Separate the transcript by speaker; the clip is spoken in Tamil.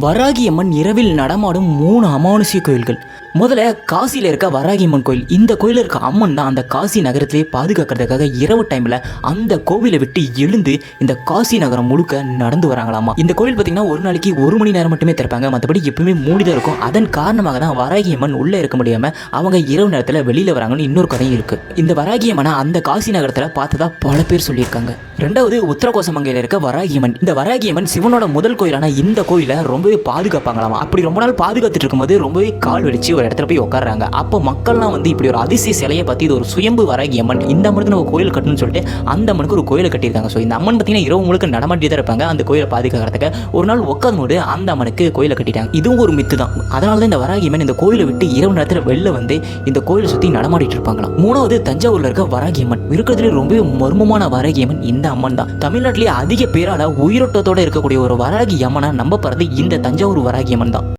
Speaker 1: வராகி அம்மன் இரவில் நடமாடும் மூணு அமானுஷ்ய கோயில்கள். முதல்ல காசியில் இருக்க வராகி அம்மன் கோயில். இந்த கோயிலில் இருக்க அம்மன் தான் அந்த காசி நகரத்திலே பாதுகாக்கிறதுக்காக இரவு டைமில் அந்த கோவிலை விட்டு எழுந்து இந்த காசி நகரம் முழுக்க நடந்து வராங்களாமா. இந்த கோயில் பார்த்தீங்கன்னா ஒரு நாளைக்கு ஒரு மணி நேரம் மட்டுமே திறப்பாங்க. மற்றபடி எப்பவுமே மூடிதான் இருக்கும். அதன் காரணமாக தான் வராகி அம்மன் உள்ளே இருக்க முடியாமல் அவங்க இரவு நேரத்தில் வெளியில் வராங்கன்னு இன்னொரு கதையும் இருக்குது இந்த வராகியம்மனை அந்த காசி நகரத்தில் பார்த்ததா பல பேர் சொல்லியிருக்காங்க. ரெண்டாவது உத்தரகோசமங்கையில் இருக்க வராகியம்மன். இந்த வராகியம்மன் சிவனோட முதல் கோயிலான இந்த கோயிலை ரொம்பவே பாதுகாப்பாங்களாமா. அப்படி ரொம்ப நாள் பாதுகாத்துட்டு இருக்கும்போது ரொம்பவே கால் வெடிச்சு ஒரு இடத்துல போய் உட்காடுறாங்க அப்போ மக்கள்லாம் வந்து இப்படி ஒரு அதிசய சிலையை பற்றி இது ஒரு சுயம்பு வராகியம்மன் இந்த அம்மனுக்கு நம்ம கோயில் கட்டணும்னு சொல்லிட்டு அந்த அம்மனுக்கு ஒரு கோயிலை கட்டியிருக்காங்க. ஸோ இந்த அம்மன் பார்த்தீங்கன்னா இரவு முழுக்க நடமாட்டி தான் இருப்பாங்க. அந்த கோயிலை பாதுகாக்கிறதுக்கு ஒரு நாள் உட்காந்து போது அந்த அம்மனுக்கு கோயிலை கட்டிட்டாங்க. இதுவும் ஒரு மித்து தான். அதனால தான் இந்த வராகியம்மன் இந்த கோயிலை விட்டு இரவு நேரத்தில் வெளில வந்து இந்த கோயிலை சுற்றி நடமாடிட்டு இருப்பாங்களாம். மூணாவது தஞ்சாவூரில் இருக்க வராகியம்மன் இருக்கிறதுலே ரொம்பவே மர்மமான வராகியம்மன் இந்த அம்மன் தான். தமிழ்நாட்டிலேயே அதிக பேரால உயிரோட்டத்தோடு இருக்கக்கூடிய ஒரு வராகி அம்மனா நம்பப்படுறது இந்த தஞ்சாவூர் வராகியம்மன் தான்.